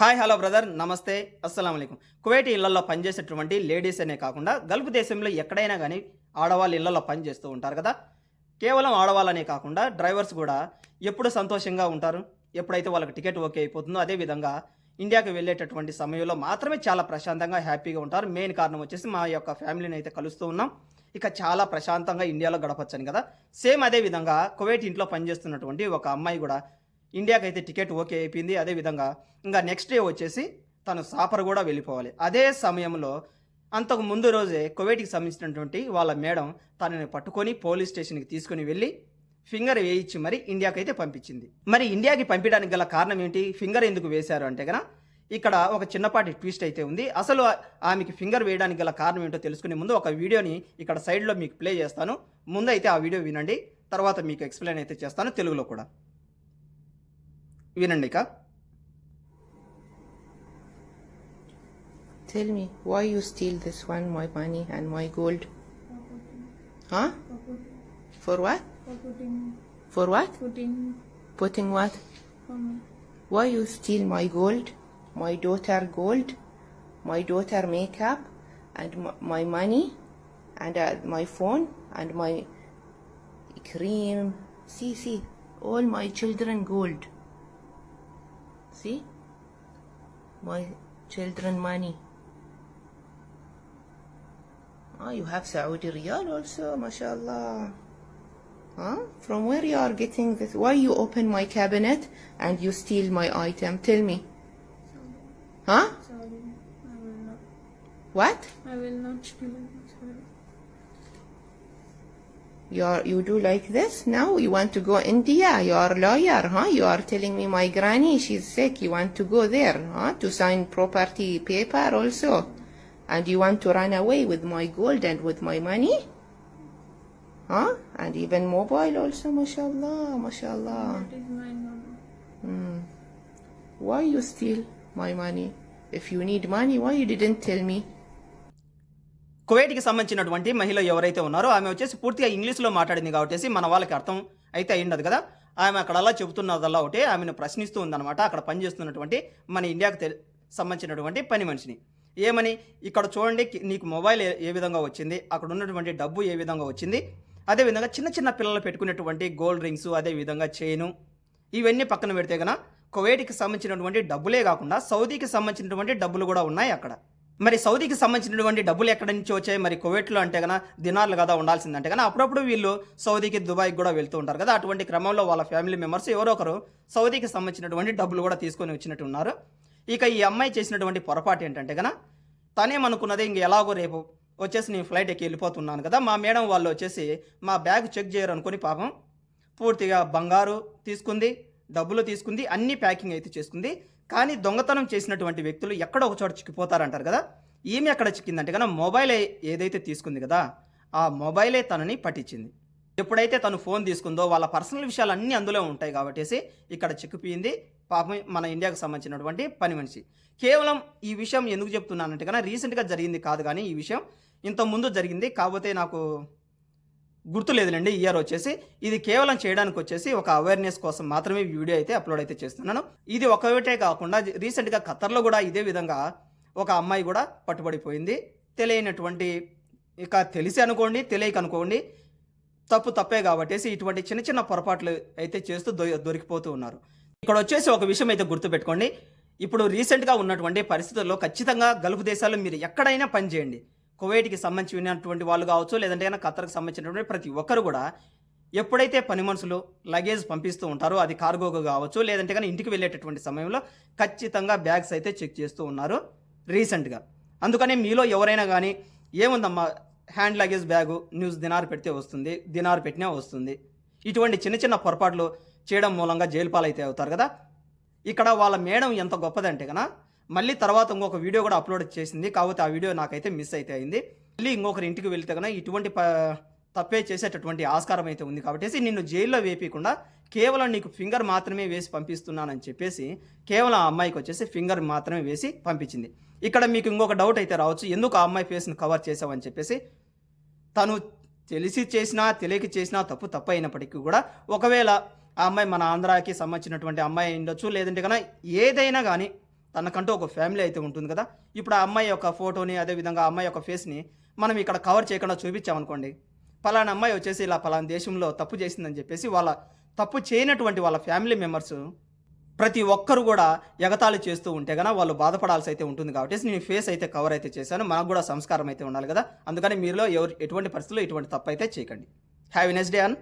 Hi hello brother. నమస్తే. అస్సలం అయికం కువైట్ ఇళ్ళలో పనిచేసేటువంటి లేడీస్ అనే కాకుండా గల్ఫ్ దేశంలో ఎక్కడైనా కానీ ఆడవాళ్ళు ఇళ్ళలో పనిచేస్తూ ఉంటారు కదా. కేవలం ఆడవాళ్ళనే కాకుండా డ్రైవర్స్ కూడా ఎప్పుడు సంతోషంగా ఉంటారు? ఎప్పుడైతే వాళ్ళకి టికెట్ ఓకే అయిపోతుందో అదేవిధంగా ఇండియాకి వెళ్ళేటటువంటి సమయంలో మాత్రమే చాలా ప్రశాంతంగా హ్యాపీగా ఉంటారు. మెయిన్ కారణం వచ్చేసి మా యొక్క ఫ్యామిలీని అయితే కలుస్తూ ఉన్నాం. ఇక చాలా ప్రశాంతంగా ఇండియాలో గడపచ్చని కదా. సేమ్ అదే విధంగా కువైట్ ఇంట్లో పనిచేస్తున్నటువంటి ఒక అమ్మాయి కూడా ఇండియాకి అయితే టికెట్ ఓకే అయిపోయింది. అదేవిధంగా ఇంకా నెక్స్ట్ డే వచ్చేసి తను సాపర్ కూడా వెళ్ళిపోవాలి. అదే సమయంలో అంతకు ముందు రోజే కువైట్కి సంబంధించినటువంటి వాళ్ళ మేడం తనని పట్టుకొని పోలీస్ స్టేషన్కి తీసుకుని వెళ్ళి ఫింగర్ వేయించి మరి ఇండియాకి అయితే పంపించింది. మరి ఇండియాకి పంపించడానికి గల కారణం ఏంటి? ఫింగర్ ఎందుకు వేశారు అంటే కనుక ఇక్కడ ఒక చిన్నపాటి ట్విస్ట్ అయితే ఉంది. అసలు ఆమెకి ఫింగర్ వేయడానికి గల కారణం ఏంటో తెలుసుకునే ముందు ఒక వీడియోని ఇక్కడ సైడ్లో మీకు ప్లే చేస్తాను. ముందైతే ఆ వీడియో వినండి. తర్వాత మీకు ఎక్స్ప్లెయిన్ అయితే చేస్తాను తెలుగులో కూడా. వినండి ఇక Tell me, why you steal this one, my money and my gold? Huh? For what? For putting, For what? putting Putting what? for me. Why you steal my gold? My daughter gold? My daughter makeup? And m- my money? And uh, my phone? And my cream? See, see, all my children gold. See? My children money. Oh, you have Saudi Riyal also, mashallah. Huh? From where you are getting this? Why you open my cabinet and you steal my item? Tell me. Huh? Sorry, I will not. What? I will not steal it. Sorry. You are you do like this now? You want to go India? You are lawyer, huh? You are telling me my granny she's sick. You want to go there, huh? To sign property paper also, and you want to run away with my gold and with my money, huh? And even mobile also, mashallah, mashallah. That is my number. Hmm. Why you steal my money? If you need money, why you didn't tell me? కువైట్కి సంబంధించినటువంటి మహిళ ఎవరైతే ఉన్నారో ఆమె వచ్చేసి పూర్తిగా ఇంగ్లీష్లో మాట్లాడింది కాబట్టి మన వాళ్ళకి అర్థం అయితే అయ్యిండదు కదా. ఆమె అక్కడ అలా చెబుతున్నదల్లా ఒకటి ఆమెను ప్రశ్నిస్తూ ఉందన్నమాట. అక్కడ పనిచేస్తున్నటువంటి మన ఇండియాకు సంబంధించినటువంటి పని మనిషిని. ఏమని? ఇక్కడ చూడండి నీకు మొబైల్ ఏ- విధంగా వచ్చింది? అక్కడ ఉన్నటువంటి డబ్బు ఏ విధంగా వచ్చింది? అదేవిధంగా చిన్న చిన్న పిల్లలు పెట్టుకునేటువంటి గోల్డ్ రింగ్స్ అదేవిధంగా చైను ఇవన్నీ పక్కన పెడితే కనుక కువైట్కి సంబంధించినటువంటి డబ్బులే కాకుండా సౌదీకి సంబంధించినటువంటి డబ్బులు కూడా ఉన్నాయి అక్కడ. మరి సౌదీకి సంబంధించినటువంటి డబ్బులు ఎక్కడి నుంచి వచ్చాయి? మరి కువైట్లో అంటే కన్నా దినార్లు కదా ఉండాల్సిందంటే కానీ అప్పుడప్పుడు వీళ్ళు సౌదీకి దుబాయ్కి కూడా వెళ్తూ ఉంటారు కదా. అటువంటి క్రమంలో వాళ్ళ ఫ్యామిలీ మెంబర్స్ ఎవరో ఒకరు సౌదీకి సంబంధించినటువంటి డబ్బులు కూడా తీసుకొని వచ్చినట్టు ఉన్నారు. ఇక ఈ అమ్మాయి చేసినటువంటి పొరపాటు ఏంటంటే కన్నా తనేమనుకున్నది ఇంక ఎలాగో రేపు వచ్చేసి నేను ఫ్లైట్ ఎక్కి వెళ్ళిపోతున్నాను కదా మా మేడం వాళ్ళు వచ్చేసి మా బ్యాగ్ చెక్ చేయరు అనుకుని పాపం పూర్తిగా బంగారు తీసుకుంది. డబ్బులు తీసుకుంది అన్ని ప్యాకింగ్ అయితే చేసుకుంది. కానీ దొంగతనం చేసినటువంటి వ్యక్తులు ఎక్కడో ఒక చోట చిక్కిపోతారంటారు కదా. ఈమె ఎక్కడ చిక్కిందంటే కనుక మొబైల్ ఏదైతే తీసుకుంది కదా ఆ మొబైలే తనని పట్టించింది. ఎప్పుడైతే తను ఫోన్ తీసుకుందో వాళ్ళ పర్సనల్ విషయాలు అన్నీ అందులో ఉంటాయి కాబట్టి ఇక్కడ చిక్కిపోయింది. పాపం మన ఇండియాకు సంబంధించినటువంటి పని మనిషి. కేవలం ఈ విషయం ఎందుకు చెప్తున్నానంటే కన్నా రీసెంట్గా జరిగింది కాదు కానీ ఈ విషయం ఇంత ముందు జరిగింది. కాకపోతే నాకు గుర్తులేదులేండి ఇయర్ వచ్చేసి. ఇది కేవలం చేయడానికి వచ్చేసి ఒక అవేర్నెస్ కోసం మాత్రమే వీడియో అయితే అప్లోడ్ అయితే చేస్తున్నాను. ఇది ఒకటే కాకుండా రీసెంట్గా ఖతర్లో కూడా ఇదే విధంగా ఒక అమ్మాయి కూడా పట్టుబడిపోయింది. తెలియనటువంటి ఇక తెలిసి అనుకోండి తెలియక అనుకోండి తప్పు తప్పే కాబట్టేసి ఇటువంటి చిన్న చిన్న పొరపాట్లు అయితే చేస్తూ దొ దొరికిపోతూ ఉన్నారు. ఇక్కడ వచ్చేసి ఒక విషయం అయితే గుర్తుపెట్టుకోండి. ఇప్పుడు రీసెంట్గా ఉన్నటువంటి పరిస్థితుల్లో ఖచ్చితంగా గల్ఫ్ దేశాల్లో మీరు ఎక్కడైనా పనిచేయండి కువైట్కి సంబంధించినటువంటి వాళ్ళు కావచ్చు లేదంటే కనుక ఖతర్కి సంబంధించినటువంటి ప్రతి ఒక్కరు కూడా ఎప్పుడైతే పని మనుషులు లగేజ్ పంపిస్తూ ఉంటారో అది కార్గోగా కావచ్చు లేదంటే కానీ ఇంటికి వెళ్ళేటటువంటి సమయంలో ఖచ్చితంగా బ్యాగ్స్ అయితే చెక్ చేస్తూ ఉన్నారు రీసెంట్గా. అందుకని మీలో ఎవరైనా కానీ ఏముందమ్మా హ్యాండ్ లగేజ్ బ్యాగు న్యూస్ దినారు పెడితే వస్తుంది దినారు పెట్టినా వస్తుంది. ఇటువంటి చిన్న చిన్న పొరపాట్లు చేయడం మూలంగా జైలు పాలైతే అవుతారు కదా. ఇక్కడ వాళ్ళ మేడం ఎంత గొప్పదంటే కన్నా మళ్ళీ తర్వాత ఇంకొక వీడియో కూడా అప్లోడ్ చేసింది. కాకపోతే ఆ వీడియో నాకైతే మిస్ అయితే అయింది. మళ్ళీ ఇంకొకరి ఇంటికి వెళ్తే కన్నా ఇటువంటి ప తప్పే చేసేటటువంటి ఆస్కారం అయితే ఉంది కాబట్టి నిన్ను జైల్లో వేయకుండా కేవలం నీకు ఫింగర్ మాత్రమే వేసి పంపిస్తున్నానని చెప్పేసి కేవలం ఆ అమ్మాయికి వచ్చేసి ఫింగర్ మాత్రమే వేసి పంపించింది. ఇక్కడ మీకు ఇంకొక డౌట్ అయితే రావచ్చు. ఎందుకు ఆ అమ్మాయి ఫేస్ని కవర్ చేసావని చెప్పేసి తను తెలిసి చేసినా తెలియక చేసినా తప్పు తప్పు అయినప్పటికీ కూడా ఒకవేళ ఆ అమ్మాయి మన ఆంధ్రాకి సంబంధించినటువంటి అమ్మాయి ఉండొచ్చు. లేదంటే కన్నా ఏదైనా కానీ తనకంటూ ఒక ఫ్యామిలీ అయితే ఉంటుంది కదా. ఇప్పుడు ఆ అమ్మాయి యొక్క ఫోటోని అదేవిధంగా ఆ అమ్మాయి యొక్క ఫేస్ని మనం ఇక్కడ కవర్ చేయకుండా చూపించామనుకోండి. పలానా అమ్మాయి వచ్చేసి ఇలా పలానా దేశంలో తప్పు చేసిందని చెప్పేసి వాళ్ళ తప్పు చేయనటువంటి వాళ్ళ ఫ్యామిలీ మెంబర్స్ ప్రతి ఒక్కరు కూడా ఎగతాళి చేస్తూ ఉంటే గన వాళ్ళు బాధపడాల్సి అయితే ఉంటుంది కాబట్టి నేను ఫేస్ అయితే కవర్ అయితే చేశాను. మనకు కూడా సంస్కారం అయితే ఉండాలి కదా. అందుకని మీరులో ఎవరు ఎటువంటి పరిస్థితుల్లో ఎటువంటి తప్పు అయితే చేయకండి. Have next day an